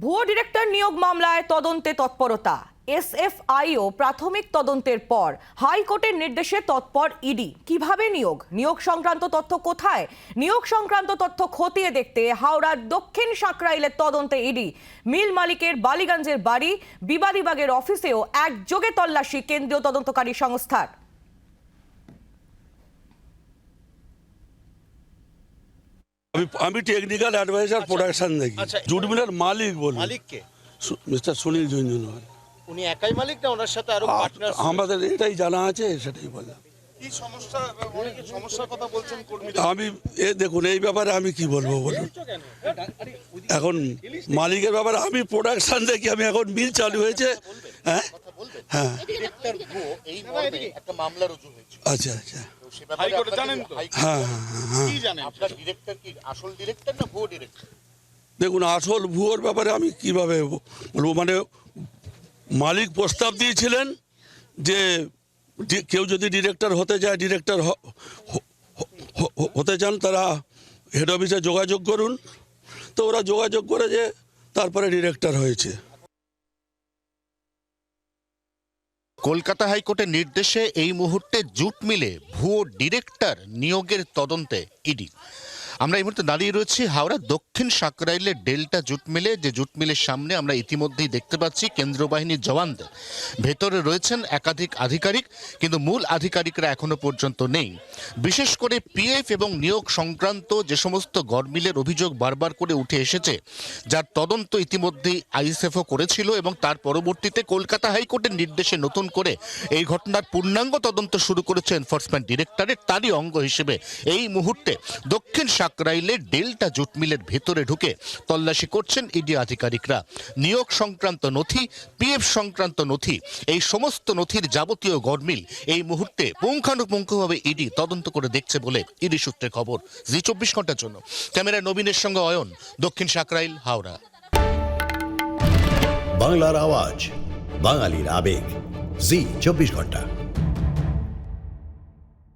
ভুয়ো ডিরেক্টর নিয়োগ মামলায় তদন্তে তৎপরতা। এসএফআইও প্রাথমিক তদন্তের পর। হাইকোর্টের নির্দেশে তৎপর ইডি। কীভাবে নিয়োগ? নিয়োগ সংক্রান্ত তথ্য কোথায়? নিয়োগ সংক্রান্ত তথ্য খতিয়ে দেখতে হাওড়ার দক্ষিণ সাঁকরাইলের তদন্তে ইডি। মিল মালিকের বালিগঞ্জের বাড়ি, বিবাদীবাগের অফিসেও একযোগে তল্লাশি কেন্দ্রীয় তদন্তকারী সংস্থার। আমি আমি টেকনিক্যাল অ্যাডভাইজার প্রোডাকশন দেখি। আচ্ছা। জুট মিলের মালিক বলুন। মালিককে মিস্টার সুনীল ঝুঞ্ঝুনওয়াল উনি একাই মালিক না ওনার সাথে আরও পার্টনার আমাদের এটাই জানা আছে সেটাই বললাম। কি সমস্যা অনেকে সমস্যার কথা বলছেন কর্মীরা আমি এ দেখুন এই ব্যাপারে আমি কি বলব বলুন। এখন মালিকের ব্যাপারে আমি প্রোডাকশন দেখি আমি এখন মিল চালু হয়েছে। হ্যাঁ? হ্যাঁ। ডিরেক্টর গো এই মর্মে একটা মামলা রুজু হয়েছে। আচ্ছা আচ্ছা। হাইকোর্টে জানেন তো? হ্যাঁ হ্যাঁ হ্যাঁ কি জানেন? আপনার ডিরেক্টর কি? আসল ডিরেক্টর না ভুয়ো ডিরেক্টর দেখুন আসল ভুয়োর ব্যাপারে আমি কীভাবে বলব? মানে মালিক প্রস্তাব দিয়েছিলেন যে কেউ যদি ডিরেক্টর হতে যায় ডিরেক্টর হতে চান তারা হেড অফিসে যোগাযোগ করুন। তো ওরা যোগাযোগ করে যে তারপরে ডিরেক্টর হয়েছে। কলকাতা হাইকোর্টের নির্দেশে এই মুহূর্তে জুট মিলে ভুয়ো ডিরেক্টর নিয়োগের তদন্তে ইডি। আমরা এই মুহূর্তে দাঁড়িয়ে রয়েছি হাওড়া দক্ষিণ সাকরাইলের ডেল্টা জুট মিলে, যে জুট মিলের সামনে আমরা ইতিমধ্যেই দেখতে পাচ্ছি কেন্দ্রীয় বাহিনীর জওয়ানদের। ভেতরে রয়েছেন একাধিক আধিকারিক, কিন্তু মূল আধিকারিকরা এখনও পর্যন্ত নেই। বিশেষ করে পিএফ এবং নিয়োগ সংক্রান্ত যে সমস্ত গড়মিলের অভিযোগ বারবার করে উঠে এসেছে, যার তদন্ত ইতিমধ্যেই আইএসএফও করেছিল এবং তার পরবর্তীতে কলকাতা হাইকোর্টের নির্দেশে নতুন করে এই ঘটনার পূর্ণাঙ্গ তদন্ত শুরু করেছে এনফোর্সমেন্ট ডিরেক্টরেট তারই অঙ্গ হিসেবে এই মুহূর্তে দক্ষিণ সাকরাইলের ডেল্টা জুট মিলের ভেতরে ঢুকে তল্লাশি করছেন ইডি আধিকারিকরা। নিয়োগ সংক্রান্ত নথি, পিএফ সংক্রান্ত নথি, এই সমস্ত নথির যাবতীয় গড়মিল এই মুহূর্তে পুঙ্খানুপুঙ্খভাবে ইডি তদন্ত করে দেখছে বলে ইডি সূত্রে খবর। জি চব্বিশ ঘণ্টার জন্য। ক্যামেরায় নবীনের সঙ্গে অয়ন, দক্ষিণ সাকরাইল, হাওড়া। বাংলার আওয়াজ, বাঙালির আবেগ। জি চব্বিশ ঘণ্টা।